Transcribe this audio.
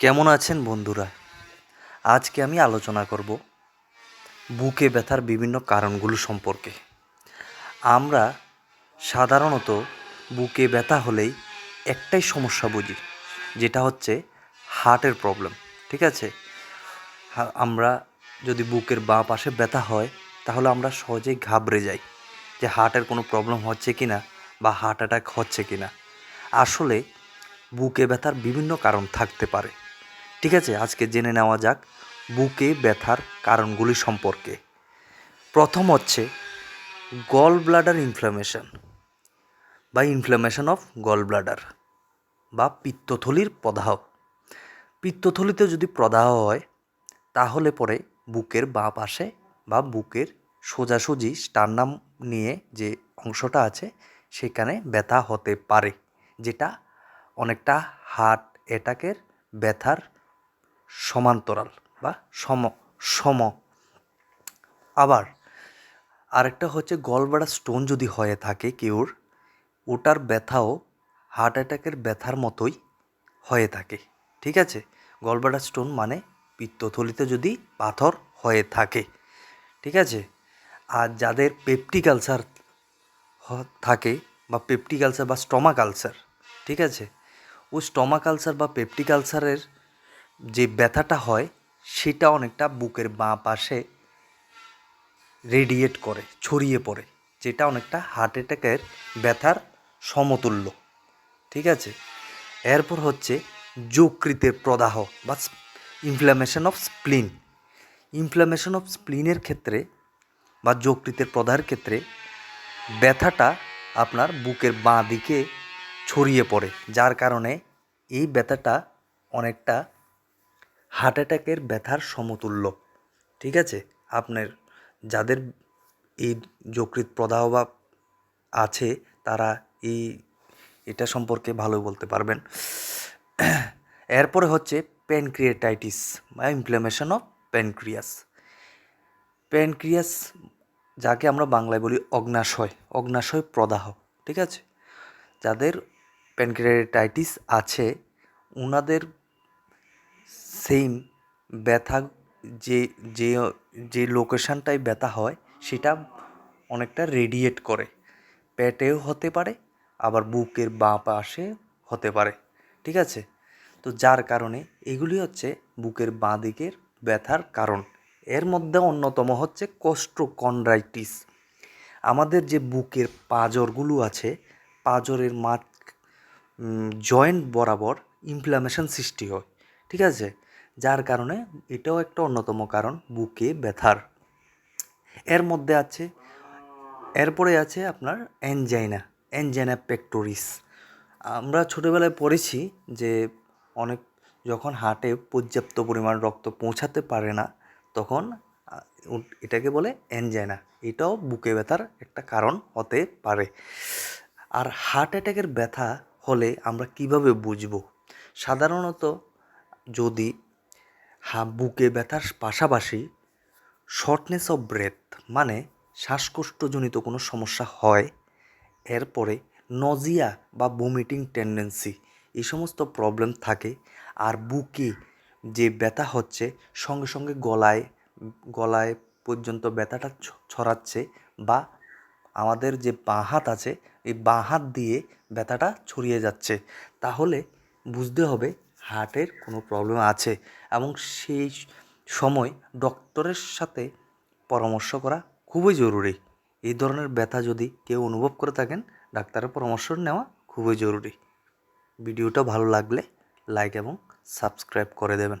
কেমন আছেন বন্ধুরা? আজকে আমি আলোচনা করব বুকে ব্যথার বিভিন্ন কারণগুলো সম্পর্কে। আমরা সাধারণত বুকে ব্যথা হলেই একটাই সমস্যা বুঝি, যেটা হচ্ছে হার্টের প্রবলেম, ঠিক আছে? আমরা যদি বুকের বাঁ পাশে ব্যথা হয়, তাহলে আমরা সহজেই ঘাবড়ে যাই যে হার্টের কোনো প্রবলেম হচ্ছে কি না বা হার্ট অ্যাটাক হচ্ছে কি না আসলে বুকে ব্যথার বিভিন্ন কারণ থাকতে পারে। ঠিক আছে, আজকে জেনে নেওয়া যাক বুকে ব্যথার কারণগুলি সম্পর্কে। প্রথম হচ্ছে গল ব্লাডার ইনফ্লামেশন বা ইনফ্লামেশন অফ গল ব্লাডার বা পিত্তথলির প্রদাহ। পিত্তথলিতে যদি প্রদাহ হয়, তাহলে পরে বুকের বাঁ পাশে বা বুকের সোজাসুজি স্টার্নাম নিয়ে যে অংশটা আছে, সেখানে ব্যথা হতে পারে, যেটা অনেকটা হার্ট অ্যাটাকের ব্যথার সমান্তরাল বা সম সম। আবার আরেকটা হচ্ছে গলব্লাডার স্টোন যদি হয়ে থাকে কেউর, ওটার ব্যথাও হার্ট অ্যাটাকের ব্যথার মতোই হয়ে থাকে, ঠিক আছে? গলব্লাডার স্টোন মানে পিত্তথলিতে যদি পাথর হয়ে থাকে, ঠিক আছে? আর যাদের পেপটিক আলসার থাকে বা পেপটিক আলসার বা স্টমাক আলসার, ঠিক আছে? ওই স্টমাক আলসার বা পেপটিক আলসারের যে ব্যথাটা হয়, সেটা অনেকটা বুকের বাঁ পাশে রেডিয়েট করে, ছড়িয়ে পড়ে, যেটা অনেকটা হার্ট অ্যাটাকের ব্যথার সমতুল্য। ঠিক আছে? এরপর হচ্ছে যকৃতের প্রদাহ বা inflammation of spleen inflammation of স্প্লিনের ক্ষেত্রে বা যকৃতের প্রদাহের ক্ষেত্রে ব্যথাটা আপনার বুকের বাঁ দিকে ছড়িয়ে পড়ে, যার কারণে এই ব্যথাটা অনেকটা হার্ট অ্যাটাকের ব্যথার সমতুল্য। ঠিক আছে? আপনার যাদের এই যকৃৎ প্রদাহ বা আছে, তারা এই, এটা সম্পর্কে ভালো বলতে পারবেন। এরপরে হচ্ছে প্যানক্রিয়েটাইটিস বা ইনফ্লামেশন অফ প্যানক্রিয়াস প্যানক্রিয়াস যাকে আমরা বাংলায় বলি অগ্নাশয় অগ্নাশয় প্রদাহ। ঠিক আছে? যাদের প্যানক্রিয়েটাইটিস আছে ওনাদের সেম ব্যথা যে যে যে লোকেশানটায় ব্যথা হয়, সেটা অনেকটা রেডিয়েট করে। পেটেও হতে পারে, আবার বুকের বাঁ পাশে হতে পারে, ঠিক আছে? তো যার কারণে এগুলি হচ্ছে বুকের বাঁ দিকের ব্যথার কারণ। এর মধ্যে অন্যতম হচ্ছে কোস্ট্রোকন্ড্রাইটিস আমাদের যে বুকের পাঁজরগুলো আছে, পাঁজরের মাঝ জয়েন্ট বরাবর ইনফ্লামেশন সৃষ্টি হয়, ঠিক আছে? যার কারণে এটাও একটা অন্যতম কারণ, বুকে ব্যথার। এর মধ্যে আছে, এরপরে আছে আপনার অ্যানজাইনা অ্যানজাইনা পেক্টোরিস আমরা ছোটোবেলায় পড়েছি যে অনেক যখন হার্টে পর্যাপ্ত পরিমাণ রক্ত পৌঁছাতে পারে না, তখন এটাকে বলে অ্যানজাইনা এটাও বুকে ব্যথার একটা কারণ হতে পারে। আর হার্ট অ্যাটাকের ব্যথা হলে আমরা কীভাবে বুঝব? সাধারণত যদি হা বুকে ব্যথার পাশাপাশি শর্টনেস অফ ব্রেথ মানে শ্বাসকষ্টজনিত কোনো সমস্যা হয়, এরপরে নজিয়া বা ভমিটিং টেন্ডেন্সি এই সমস্ত প্রবলেম থাকে আর বুকে যে ব্যথা হচ্ছে সঙ্গে সঙ্গে গলায় গলায় পর্যন্ত ব্যথাটা ছড়াচ্ছে বা আমাদের যে বাঁ হাত আছে এই বাঁ হাত দিয়ে ব্যথাটা ছড়িয়ে যাচ্ছে। তাহলে বুঝতে হবে হার্টের কোনো প্রবলেম আছে এবং সেই সময় ডক্টরের সাথে পরামর্শ করা খুবই জরুরি। এই ধরনের ব্যথা যদি কেউ অনুভব করে থাকেন, ডাক্তারের পরামর্শ নেওয়া খুবই জরুরি। ভিডিওটা ভালো লাগলে লাইক এবং সাবস্ক্রাইব করে দেবেন।